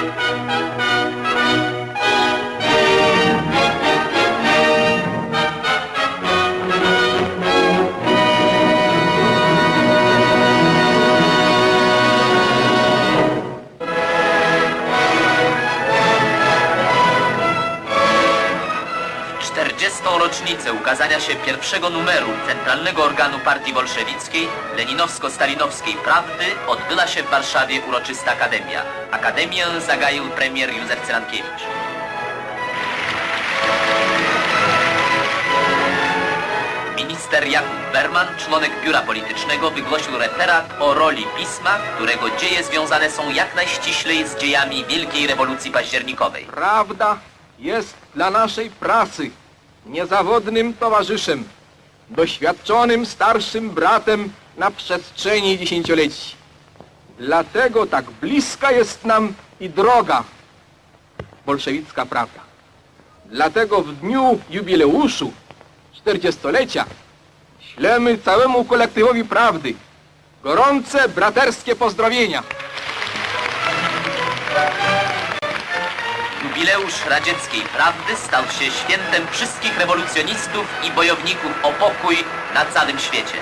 thank you. 40. rocznicę ukazania się pierwszego numeru Centralnego Organu Partii Bolszewickiej Leninowsko-Stalinowskiej Prawdy odbyła się w Warszawie uroczysta akademia. Akademię zagaił premier Józef Cyrankiewicz. Minister Jakub Berman, członek biura politycznego, wygłosił referat o roli pisma, którego dzieje związane są jak najściślej z dziejami Wielkiej Rewolucji Październikowej. Prawda jest dla naszej pracy niezawodnym towarzyszem, doświadczonym starszym bratem na przestrzeni dziesięcioleci. Dlatego tak bliska jest nam i droga bolszewicka prawda. Dlatego w dniu jubileuszu 40-lecia ślemy całemu kolektywowi prawdy gorące braterskie pozdrowienia. Jubileusz radzieckiej prawdy stał się świętem wszystkich rewolucjonistów i bojowników o pokój na całym świecie.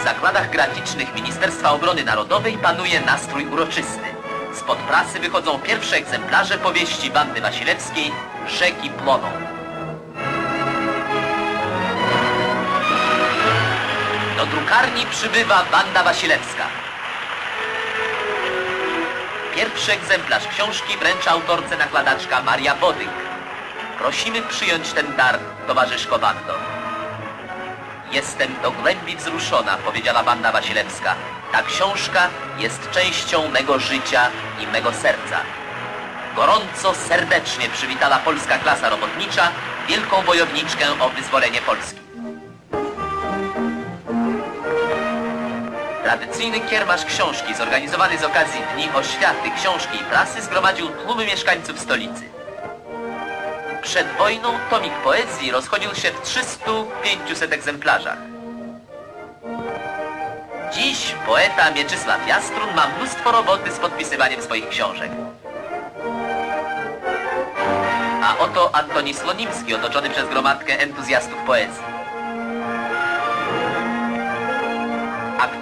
W zakładach graficznych Ministerstwa Obrony Narodowej panuje nastrój uroczysty. Spod prasy wychodzą pierwsze egzemplarze powieści Wandy Wasilewskiej Rzeki płoną. Do drukarni przybywa Wanda Wasilewska. Pierwszy egzemplarz książki wręcza autorce nakładaczka Maria Bodych. Prosimy przyjąć ten dar, towarzyszko Wando. Jestem do głębi wzruszona, powiedziała Wanda Wasilewska. Ta książka jest częścią mego życia i mego serca. Gorąco, serdecznie przywitała polska klasa robotnicza wielką wojowniczkę o wyzwolenie Polski. Tradycyjny kiermasz książki zorganizowany z okazji Dni Oświaty, Książki i Prasy zgromadził tłumy mieszkańców stolicy. Przed wojną tomik poezji rozchodził się w 300-500 egzemplarzach. Dziś poeta Mieczysław Jastrun ma mnóstwo roboty z podpisywaniem swoich książek. A oto Antoni Slonimski otoczony przez gromadkę entuzjastów poezji.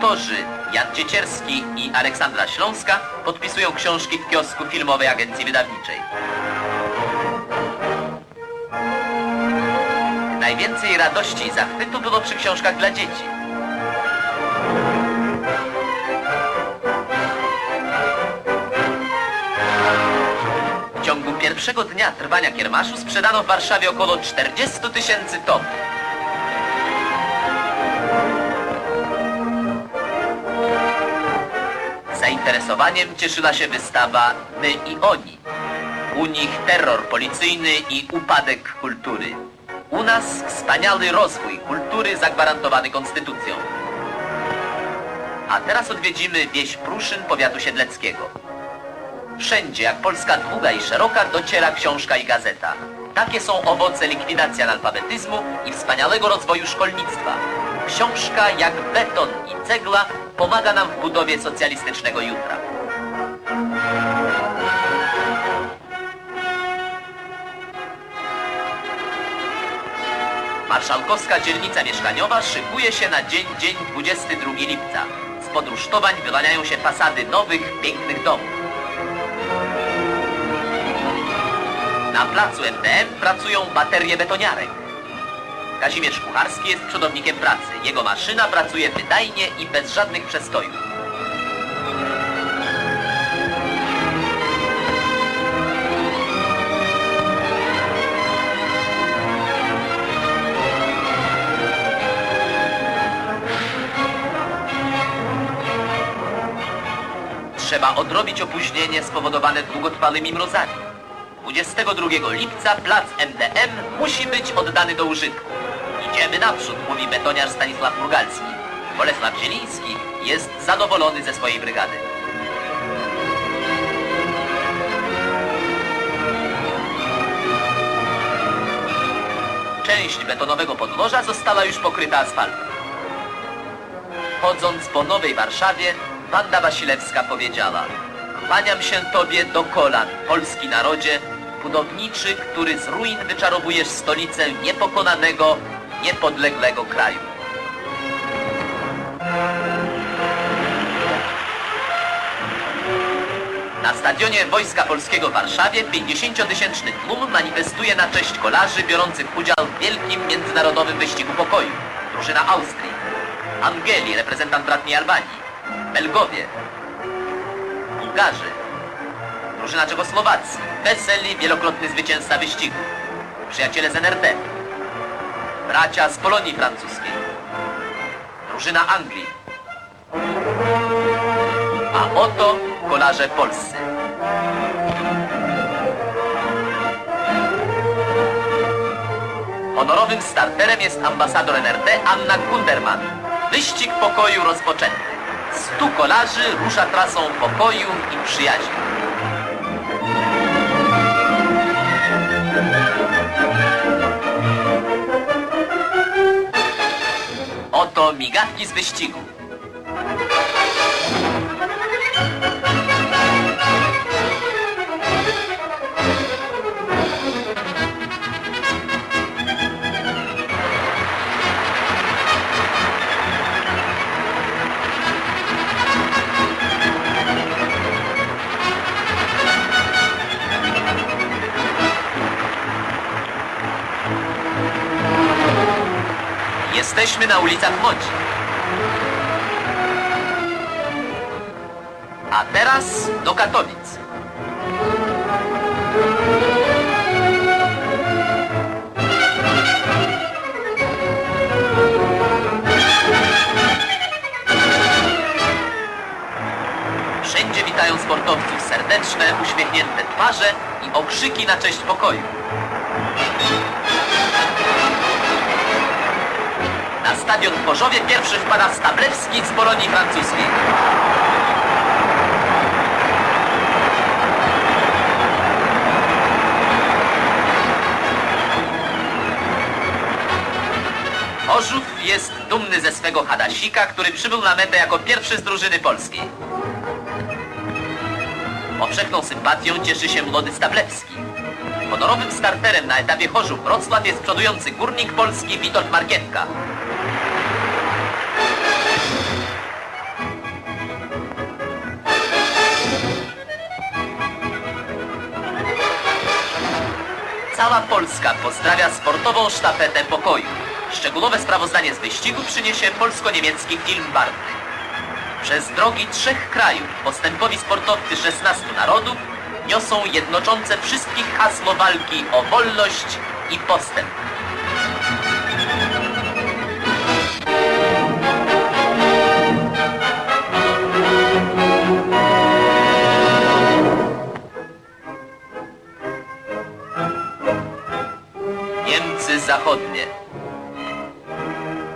Aktorzy Jan Ciecierski i Aleksandra Śląska podpisują książki w kiosku Filmowej Agencji Wydawniczej. Najwięcej radości i zachwytu było przy książkach dla dzieci. W ciągu pierwszego dnia trwania kiermaszu sprzedano w Warszawie około 40 tysięcy tomów. Zainteresowaniem cieszyła się wystawa My i Oni. U nich terror policyjny i upadek kultury. U nas wspaniały rozwój kultury zagwarantowany konstytucją. A teraz odwiedzimy wieś Pruszyn powiatu siedleckiego. Wszędzie, jak Polska długa i szeroka, dociera książka i gazeta. Takie są owoce likwidacji analfabetyzmu i wspaniałego rozwoju szkolnictwa. Książka jak beton i cegla pomaga nam w budowie socjalistycznego jutra. Marszałkowska dzielnica mieszkaniowa szykuje się na dzień, dzień 22 lipca. Spod rusztowań wyłaniają się fasady nowych, pięknych domów. Na placu MDM pracują baterie betoniarek. Kazimierz Kucharski jest przodownikiem pracy. Jego maszyna pracuje wydajnie i bez żadnych przestojów. Trzeba odrobić opóźnienie spowodowane długotrwałymi mrozami. 22 lipca plac MDM musi być oddany do użytku. Idziemy naprzód, mówi betoniarz Stanisław Murgalski. Bolesław Zieliński jest zadowolony ze swojej brygady. Część betonowego podłoża została już pokryta asfaltem. Chodząc po Nowej Warszawie, Wanda Wasilewska powiedziała Kłaniam się Tobie do kolan, polski narodzie, budowniczy, który z ruin wyczarowujesz stolicę niepokonanego, niepodległego kraju. Na stadionie Wojska Polskiego w Warszawie 50-tysięczny tłum manifestuje na cześć kolarzy biorących udział w wielkim międzynarodowym wyścigu pokoju. Drużyna Austrii, Angeli, reprezentant bratniej Albanii, Belgowie, Bułgarzy, drużyna Czechosłowacji, Weseli, wielokrotny zwycięzca wyścigu, przyjaciele z NRD, bracia z Polonii francuskiej, drużyna Anglii, a oto kolarze polscy. Honorowym starterem jest ambasador NRD Anna Kunderman. Wyścig pokoju rozpoczęty. Stu kolarzy rusza trasą pokoju i przyjaźni. Oto migawki Jesteśmy na ulicach Łodzi. A teraz do Katowic. Wszędzie witają sportowców serdeczne, uśmiechnięte twarze i okrzyki na cześć pokoju. Stadion w pierwszy wpada Stablewski z Polonii francuskiej. Chorzów jest dumny ze swego Hadasika, który przybył na metę jako pierwszy z drużyny polskiej. Powszechną sympatią cieszy się młody Stablewski. Honorowym starterem na etapie Chorzów-Wrocław jest przodujący górnik polski Witold Markietka. Cała Polska pozdrawia sportową sztafetę pokoju. Szczegółowe sprawozdanie z wyścigu przyniesie polsko-niemiecki film barwny. Przez drogi trzech krajów postępowi sportowcy 16 narodów niosą jednoczące wszystkich hasło walki o wolność i postęp. Niemcy zachodnie.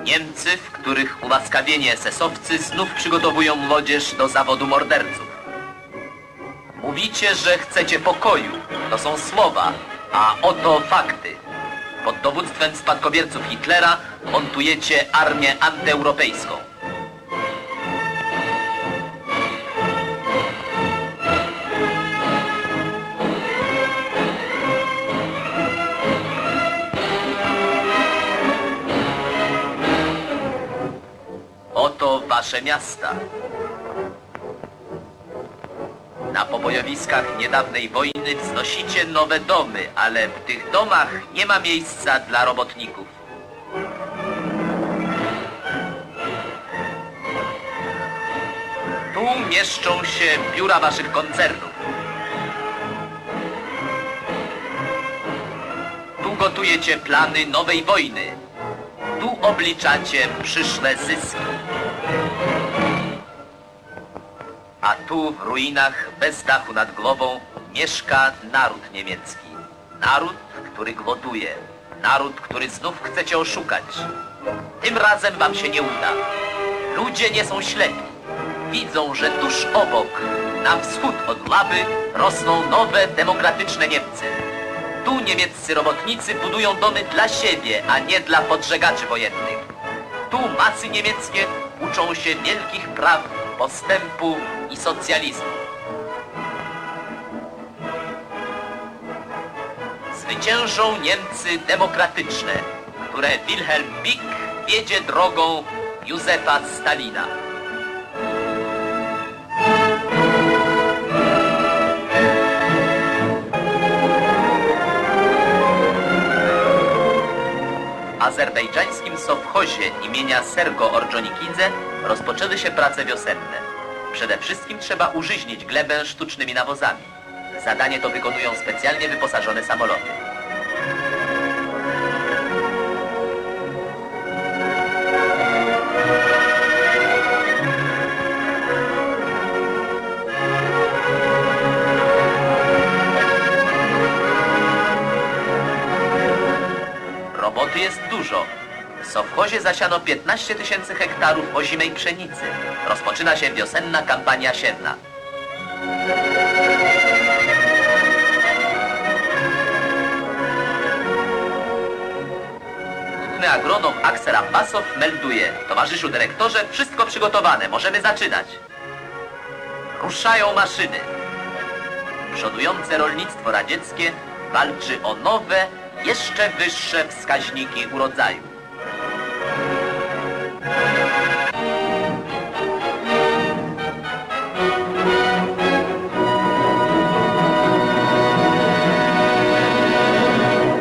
Niemcy, w których ułaskawieni esesowcy znów przygotowują młodzież do zawodu morderców. Mówicie, że chcecie pokoju. To są słowa, a oto fakty. Pod dowództwem spadkobierców Hitlera montujecie armię antyeuropejską. Wasze miasta. Na pobojowiskach niedawnej wojny wznosicie nowe domy, ale w tych domach nie ma miejsca dla robotników. Tu mieszczą się biura waszych koncernów. Tu gotujecie plany nowej wojny. Obliczacie przyszłe zyski. A tu w ruinach, bez dachu nad głową, mieszka naród niemiecki. Naród, który głoduje. Naród, który znów chcecie oszukać. Tym razem wam się nie uda. Ludzie nie są ślepi. Widzą, że tuż obok, na wschód od Laby, rosną nowe, demokratyczne Niemcy. Tu niemieccy robotnicy budują domy dla siebie, a nie dla podżegaczy wojennych. Tu masy niemieckie uczą się wielkich praw postępu i socjalizmu. Zwyciężą Niemcy demokratyczne, które Wilhelm Pieck wiedzie drogą Józefa Stalina. Azerbejdżańskim Sowchozie imienia Sergo Orjonikidze rozpoczęły się prace wiosenne. Przede wszystkim trzeba użyźnić glebę sztucznymi nawozami. Zadanie to wykonują specjalnie wyposażone samoloty. Roboty jest dużo. W Sowchozie zasiano 15 tysięcy hektarów ozimej pszenicy. Rozpoczyna się wiosenna kampania siewna. Główny agronom Aksel Abbasow melduje. Towarzyszu dyrektorze, wszystko przygotowane, możemy zaczynać. Ruszają maszyny. Przodujące rolnictwo radzieckie walczy o nowe, jeszcze wyższe wskaźniki urodzaju.